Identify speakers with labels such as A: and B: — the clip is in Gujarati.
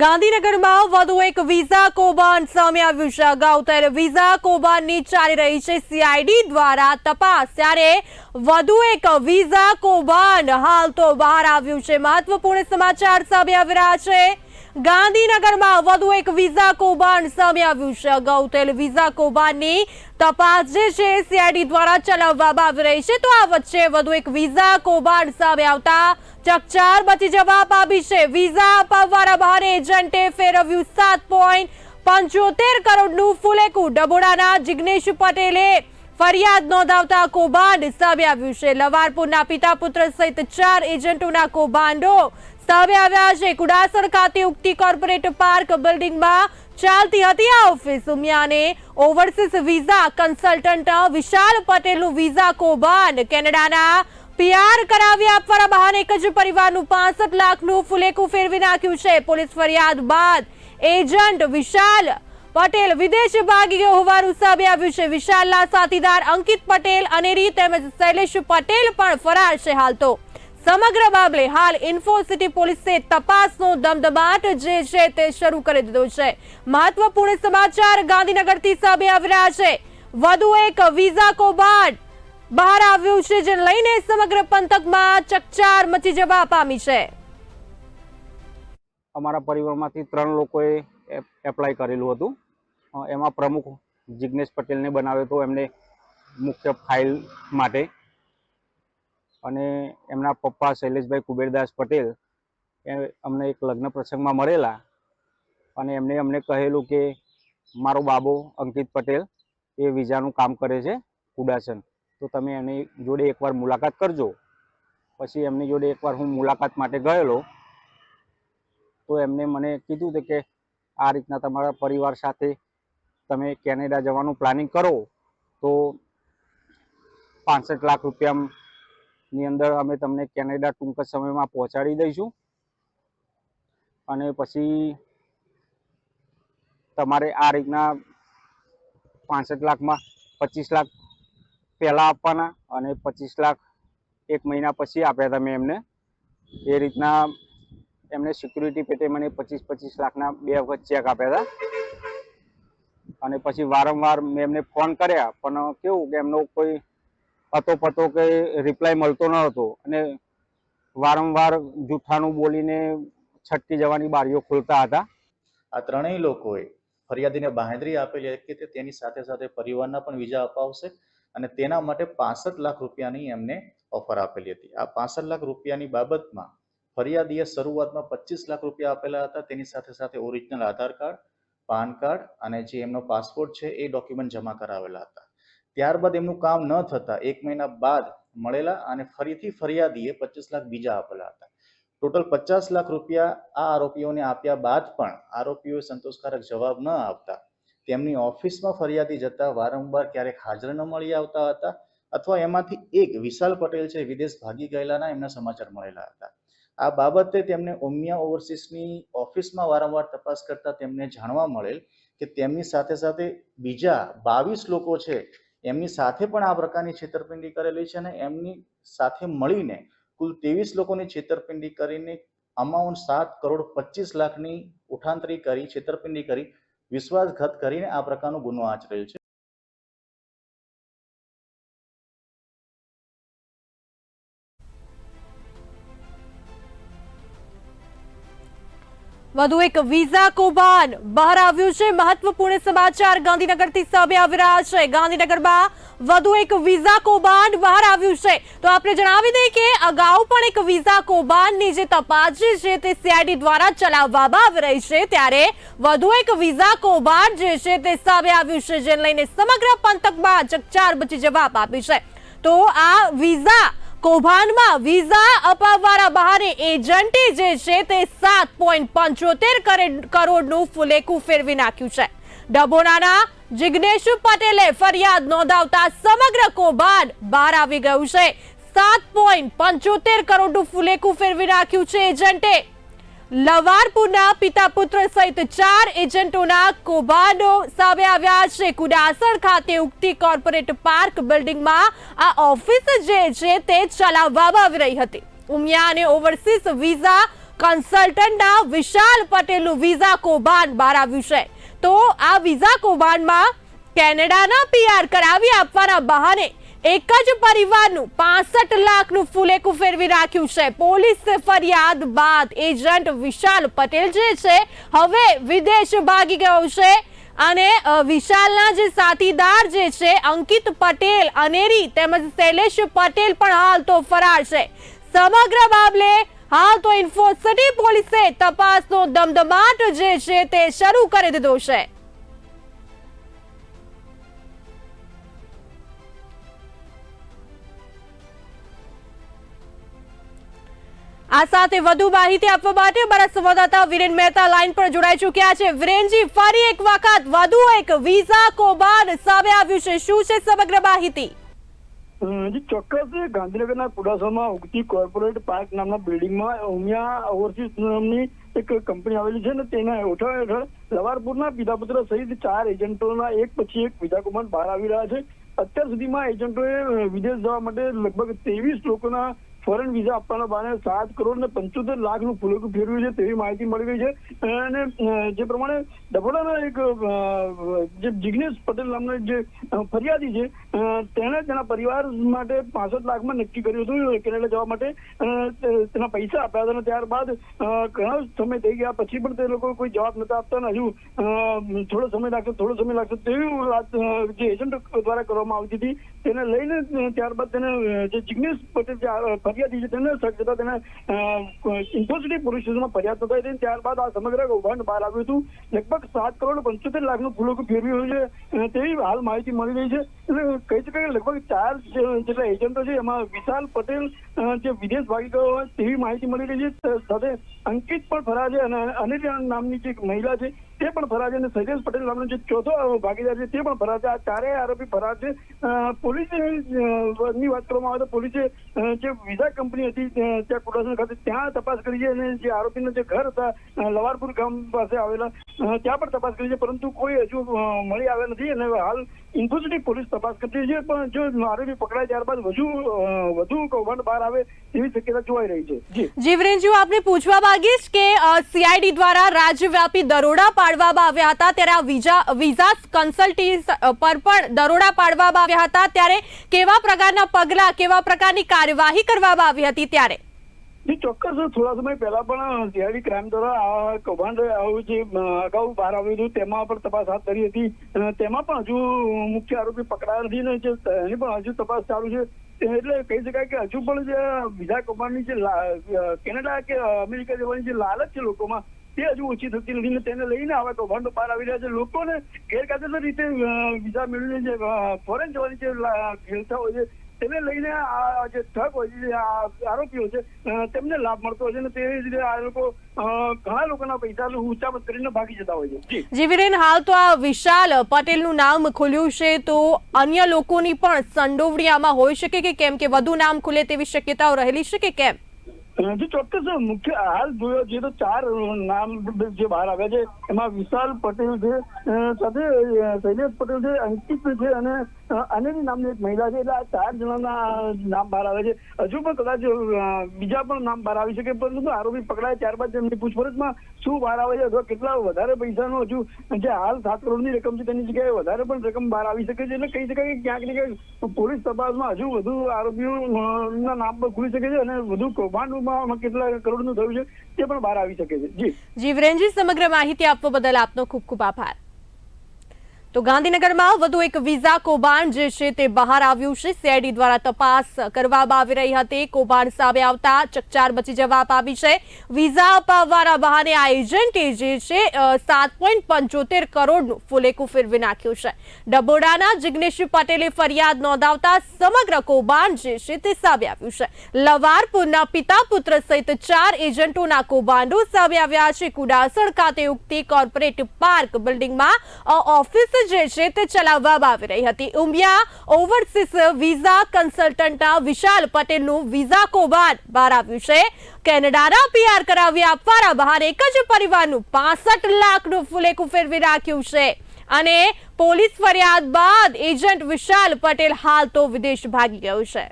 A: ગાંધીનગરમાં વધુ એક વિઝા કૌભાંડ સામે આવ્યું છે. અગાઉ ત્યારે વિઝા કૌભાંડની ચાલી રહી છે. સીઆઈડી દ્વારા તપાસ. ત્યારે વધુ એક વિઝા કૌભાંડ હાલ તો બહાર આવ્યું છે. મહત્વપૂર્ણ સમાચાર સામે આવી રહ્યા છે. ગાંધીનગરમાં વધુ એક વિઝા કૌભાંડ સામે આવ્યું છે. અગાઉ થયેલ વિઝા કૌભાંડની તપાસ જે છે સીઆઈડી દ્વારા ચલાવવામાં આવી રહી છે. તો આ વચ્ચે વધુ એક વિઝા કૌભાંડ સામે આવતા ચકચાર મચી જવા પામી છે. વિઝા અપાવવાના બહાને એજન્ટે ફેરવ્યું સાત પોઈન્ટ પંચોતેર કરોડનું ફુલેકું. ડબોડાના જિગ્નેશ પટેલે ફરિયાદ નોંધાવતા કૌભાંડ સામે આવ્યું છે. લવારપુરના પિતા પુત્ર સહિત ચાર એજન્ટોના કૌભાંડો સામે આવ્યા છે. કુડાસર ખાતે ઉગતી કોર્પોરેટ પાર્ક બિલ્ડિંગમાં ચાલતી હતી આ ઓફિસ. ઉમિયાને ઓવરસીઝ વિઝા કન્સલ્ટન્ટ વિશાલ પટેલનું વિઝા કૌભાંડ કેનેડાના પીઆર કરાવી આપવાના બહાને એક જ પરિવારનું પાસઠ લાખનું ફુલેકું ફેરવી નાખ્યું છે. પોલીસ ફરિયાદ બાદ એજન્ટ વિશાલ પટેલ વિદેશ ભાગી હોવાનું સામે આવ્યું છે. વિશાલના સાથીદાર અંકિત પટેલ અનેરી તેમજ શૈલેષ પટેલ પણ ફરાર છે હાલ તો. સમગ્ર મામલે હાલ ઇન્ફોસિટી પોલીસે તપાસનો ધમધમાટ જે છે તે શરૂ કરી દીધો છે. મહત્વપૂર્ણ સમાચાર ગાંધીનગરથી સામે આવી રહ્યા છે. વધુ એક વિઝા કૌભાંડ બહાર આવ્યું છે, જેને લઈને સમગ્ર પંથકમાં ચકચાર મચી જવા પામી છે.
B: અમારા પરિવારમાંથી ત્રણ લોકોએ એપ્લાય કરેલું હતું. એમાં પ્રમુખ જિગ્નેશ પટેલને બનાવ્યો હતો એમને મુખ્ય ફાઇલ માટે. અને એમના પપ્પા શૈલેષભાઈ કુબેરદાસ પટેલ એ અમને એક લગ્ન પ્રસંગમાં મળેલા. અને એમને અમને કહેલું કે મારો બાબો અંકિત પટેલ એ વિઝાનું કામ કરે છે કુડાસન. તો તમે એની જોડે એકવાર મુલાકાત કરજો. પછી એમની જોડે એકવાર હું મુલાકાત માટે ગયેલો. તો એમને મને કીધું કે આ રીતના તમારા પરિવાર સાથે તમે કેનેડા જવાનું પ્લાનિંગ કરો તો પાંસઠ લાખ રૂપિયાની અંદર અમે તમને કેનેડા ટૂંક જ સમયમાં પહોંચાડી દઈશું. અને પછી તમારે આ રીતના પાંસઠ લાખમાં પચીસ લાખ પહેલાં આપવાના અને પચીસ લાખ એક મહિના પછી આપ્યા તમે એમને. એ રીતના એમને સિક્યુરિટી પેટે મને પચીસ પચીસ લાખના બે વખત ચેક આપ્યા હતા. અને પછી વારંવાર મેં એમને ફોન કર્યા, પણ કેવું કે એમનો કોઈ પતો પતો કે રિપ્લાય મળતો ન હતો. અને વારંવાર જૂઠાનું બોલીને છટકી જવાની બારીઓ ખોલતા હતા.
C: આ ત્રણેય લોકોએ ફરિયાદીને બાહેંધરી આપેલી હતી કે તેની સાથે સાથે પરિવારના પણ વિઝા અપાવશે અને તેના માટે પાસઠ લાખ રૂપિયાની એમને ઓફર આપેલી હતી. આ પાસઠ લાખ રૂપિયાની બાબતમાં ફરિયાદીએ શરૂઆતમાં પચીસ લાખ રૂપિયા આપેલા હતા. તેની સાથે સાથે original Aadhaar card, PAN card અને જે એમનો પાસપોર્ટ છે એ ડોક્યુમેન્ટ જમા કરાવેલા હતા. ત્યારબાદ એમનું કામ ન થતા એક મહિના બાદ મળેલા અને ફરીથી ફરિયાદીએ પચીસ લાખ બીજા આપેલા હતા. ટોટલ પચાસ લાખ રૂપિયા આ આરોપીઓને આપ્યા બાદ પણ આરોપીઓએ સંતોષકારક જવાબ ન આપતા તેમની ઓફિસમાં ફરિયાદી જતા વારંવાર ક્યારેક હાજર ન મળી આવતા હતા અથવા એમાંથી એક વિશાલ પટેલ છે, વિદેશ ભાગી ગયેલાના એમના સમાચાર મળેલા હતા. આ બાબતે તેમને ઓમિયા ઓવરસીસની ઓફિસમાં વારંવાર તપાસ કરતા તેમને જાણવા મળેલ કે તેમની સાથે સાથે બીજા બાવીસ લોકો છે, એમની સાથે પણ આ પ્રકારની છેતરપિંડી કરેલી છે અને એમની સાથે મળીને કુલ ત્રેવીસ લોકોની છેતરપિંડી કરીને અમાઉન્ટ સાત કરોડ પચીસ લાખની ઉઠાંતરી કરી, છેતરપિંડી કરી, વિશ્વાસઘાત કરીને આ પ્રકારનો ગુનો આચરેલ છે.
A: વધુ એક વિઝા કૌભાંડ. બહાર આવ્યું છે મહત્વપૂર્ણ સમાચાર. ગાંધીનગરથી સામે આવી રહ્યા છે. ગાંધીનગરમાં વધુ એક વિઝા કૌભાંડ બહાર આવ્યું છે. તો આપણે જણાવી દઈએ કે અગાઉ પણ એક વિઝા કૌભાંડની જે તપાસ છે તે સીઆઈડી દ્વારા ચલાવવામાં આવી રહી છે. ત્યારે વધુ એક વિઝા કૌભાંડ જે છે તે સામે આવ્યું છે, જેને લઈને સમગ્ર પંથકમાં ચકચાર બચી જવાબ આપી છે. તો આ વિઝા કૌભાંડમાં વિઝા અપાવવાના બહાને એજન્ટે જે છે તે સાત પોઈન્ટ પંચોતેર કરોડનું ફુલેકું ફેરવી નાખ્યું છે. ડભોણાના જિગ્નેશ પટેલે ફરિયાદ નોંધાવતા સમગ્ર કૌભાંડ બહાર આવી ગયું છે. સાત પોઈન્ટ પંચોતેર કરોડનું ફુલેકું ફેરવી નાખ્યું છે એજન્ટે. લવારપુરના પિતા પુત્ર સહિત ચાર એજન્ટોના કૌભાંડો સામે આવ્યા છે. કુડાસણ ખાતે ઉગતી કોર્પોરેટ પાર્ક બિલ્ડિંગમાં આ ઓફિસ જે છે તે ચલાવવામાં આવી રહી હતી. ઉમિયા અને ઓવરસીઝ વિઝા કન્સલ્ટન્ટના વિશાલ પટેલનું વિઝા કૌભાંડ બહાર આવ્યું છે. તો આ વિઝા કૌભાંડમાં કેનેડાના પીઆર કરાવી આપવાના બહાને એક જ પરિવારનું પાસઠ લાખનું ફુલેકું ફેરવી રાખ્યું છે. પોલીસ ફરિયાદ બાદ એજન્ટ વિશાલ પટેલ જે છે, હવે વિદેશ ભાગી ગયો છે. અને વિશાલના જે સાથીદાર જે છે, અંકિત પટેલ, અનેરી તેમજ શૈલેષ પટેલ પણ હાલ તો ફરાર છે. સમગ્ર મામલે હાલ તો ઇન્ફોસિટી પોલીસે તપાસનો ધમધમાટ જે છે, તે શરૂ કરી દીધો છે. આ સાથે વધુ માહિતી આપવા માટે અમારા સંવાદદાતા વિરેન મહેતા લાઈન પર જોડાઈ ચૂક્યા છે. વિરેનજી, ફરી એક વખત વધુ એક વિઝા કૌભાંડ સામે આવ્યું છે. શું છે સમગ્ર માહિતી?
D: ચોક્કસ ગાંધીનગરના કુડાસામાં ઉગતી કોર્પોરેટ પાર્ક નામના બિલ્ડિંગમાં ઉમિયા ઓવરસીઝ નામની એક કંપની આવેલી છે ને તેના હેઠળ હેઠળ લવારપુરના પિતા પુત્ર સહિત ચાર એજન્ટોના એક પછી એક વિઝા કૌભાંડ બહાર આવી રહ્યા છે. અત્યાર સુધીમાં એજન્ટોએ વિદેશ જવા માટે લગભગ ત્રેવીસ લોકોના ફોરેન વિઝા આપવાના બહાને સાત કરોડ ને પંચોતેર લાખનું ફુલેકું ફેરવ્યું છે તેવી માહિતી મળી ગઈ છે. અને જે પ્રમાણે ડભોડાના એક જે જિગ્નેશ પટેલ નામનો જે ફરિયાદી છે તેણે તેના પરિવાર માટે પાસઠ લાખમાં નક્કી કર્યું હતું. કેનેડા જવા માટે તેના પૈસા આપ્યા હતા ત્યારબાદ ઘણા સમય થઈ ગયા. પછી પણ તે લોકો કોઈ જવાબ નતા આપતા અને હજુ થોડો સમય લાગશે, થોડો સમય લાગશે તેવી વાત જે એજન્ટ દ્વારા કરવામાં આવતી હતી. તેને લઈને ત્યારબાદ તેને જે જિગ્નેશ પટેલ જે ફરિયાદી છે તેને જતા તેને ઇન્ફોસિટી પોલીસ ફરિયાદ નોંધાઈ હતી ત્યારબાદ આ સમગ્ર કૌભાંડ બહાર આવ્યું હતું. લગભગ સાત કરોડ પંચોતેર લાખનું ફૂલો ફેરવ્યું છે તેવી હાલ માહિતી મળી રહી છે. એટલે કહી શકાય કે લગભગ ચાર જેટલા એજન્ટો છે, એમાં વિશાલ પટેલ જે વિદેશ ભાગી ગયો હોય, તેવી માહિતી મળી રહી છે. સાથે અંકિત પણ ફરાર છે અને અનિલ નામની જે મહિલા છે તે પણ ફરાર છે અને શૈલેષ પટેલ નામનો જે ચોથો ભાગીદાર છે તે પણ ફરાર છે. આ ચારેય આરોપી ફરાર છે. અ, ની વાત કરવામાં આવે તો પોલીસે જે વિઝા કંપની હતી ત્યાં કુડાસણ ખાતે ત્યાં તપાસ કરી છે અને જે આરોપીના જે ઘર હતા લવારપુર ગામ પાસે આવેલા ત્યાં પણ તપાસ કરી છે. પરંતુ કોઈ હજુ મળી આવ્યા નથી અને હાલ ઇન્ફોસિટી પોલીસ તપાસ કરતી છે પણ જો આરોપી પકડાય ત્યારબાદ વધુ વધુ કૌભાંડ બહાર આવે તેવી શક્યતા જોવાઈ રહી છે.
A: જીવરેનજી હું આપને પૂછવા માંગીશ કે સીઆઈડી દ્વારા રાજ્યવ્યાપી દરોડા પાડવામાં આવ્યા હતા ત્યારે આ વિઝા વિઝા કન્સલ્ટી પર પણ દરોડા પાડવામાં આવ્યા હતા ત્યારે કેવા પ્રકારના પગલા કેવા પ્રકારની કાર્યવાહી કરવામાં આવી હતી ત્યારે?
D: જી ચોક્કસ થોડા સમય પહેલા પણ સીઆઈડી ક્રાઇમ દ્વારા આ કૌભાંડ આવું જે અગાઉ બહાર આવ્યું હતું, તેમાં પણ તપાસ હાથ ધરી હતી. તેમાં પણ હજુ મુખ્ય આરોપી પકડાયા નથી ને જે, એની પણ હજુ તપાસ ચાલુ છે. એટલે કહી શકાય કે હજુ પણ જે બીજા કૌભાંડની જે કેનેડા કે અમેરિકા જવાની જે લાલચ છે લોકોમાં, તે હજુ ઓછી થતી નથી ને તેને લઈને આવા કૌભાંડો બહાર આવી રહ્યા છે. લોકોને ગેરકાયદેસર રીતે વિઝા મેળવીને જે ફોરેન જવાની જે ખેલતા હોય છે તેને લઈને આ જે ઠગ હોય છે આરોપીઓ છે તેમને લાભ મળતો હોય છે અને તેવી જ રીતે આ લોકો ઘણા લોકોના પૈસા ઊંચા કરીને ભાગી જતા હોય છે.
A: જીવીરેન હાલ તો આ વિશાલ પટેલનું નામ ખુલ્યું છે, તો અન્ય લોકોની પણ સંડોવણી આમાં હોઈ શકે કે કેમ? કે વધુ નામ ખુલે તેવી શક્યતાઓ રહેલી છે કે કેમ?
D: ચોક્કસ મુખ્ય હાલ જોયો છે તો ચાર નામ જે બહાર આવ્યા છે. એમાં વિશાલ પટેલ છે સાથે શૈલેષ પટેલ છે, અંકિત છે અને અનેરી નામની એક મહિલા છે. એટલે આ ચાર જણાના નામ બહાર આવે છે. હજુ પણ કદાચ બીજા પણ નામ બહાર આવી શકે, પરંતુ આરોપી પકડાય ત્યારબાદ તેમની પૂછપરછમાં શું બહાર આવે છે અથવા કેટલા વધારે પૈસાનો હજુ જે હાલ સાત કરોડની રકમ છે તેની જગ્યાએ વધારે પણ રકમ બહાર આવી શકે છે. એટલે કહી શકાય કે ક્યાંક ને ક્યાંક પોલીસ તપાસમાં હજુ વધુ આરોપીઓ ના નામ પણ ખુલી શકે છે અને વધુ કૌભાંડમાં કેટલા કરોડનું થયું છે તે પણ બહાર આવી શકે છે. જી.
A: જીવરેનજી સમગ્ર માહિતી આપવા બદલ આપનો ખૂબ ખૂબ આભાર. તો ગાંધીનગરમાં વધુ એક વિઝા કૌભાંડ જે છે તે બહાર આવ્યું છે. સીઆઈડી દ્વારા તપાસ કરવામાં આવી રહી હતી. કૌભાંડ સામે આવતા ચકચાર મચી જવા પામી છે. વિઝા અપાવવાના બહાને આ એજન્ટે જે છે સાત પોઈન્ટ પંચોતેર કરોડનું ફુલેકું ફેરવી નાખ્યું છે. ડબોડાના જિગ્નેશ પટેલે ફરિયાદ નોંધાવતા સમગ્ર કૌભાંડ જે છે તે સામે આવ્યું છે. લવારપુરના પિતા પુત્ર સહિત ચાર એજન્ટોના કૌભાંડો સામે આવ્યા છે. કુડાસણ ખાતે ઉગતી કોર્પોરેટ પાર્ક બિલ્ડિંગમાં ઓફિસ જે છે તે ચલાવવામાં આવી રહી હતી. ઉમિયા ઓવરસીઝ વિઝા કન્સલ્ટન્ટના વિશાલ પટેલનું વિઝા કૌભાંડ બહાર આવ્યું છે. કેનેડાના પીઆર કરાવી આપવાના બહાર એક જ પરિવારનું પાસઠ લાખનું ફુલેકું ફેરવી રાખ્યું છે. અને પોલીસ ફરિયાદ બાદ એજન્ટ વિશાલ પટેલ હાલ તો વિદેશ ભાગી ગયો છે.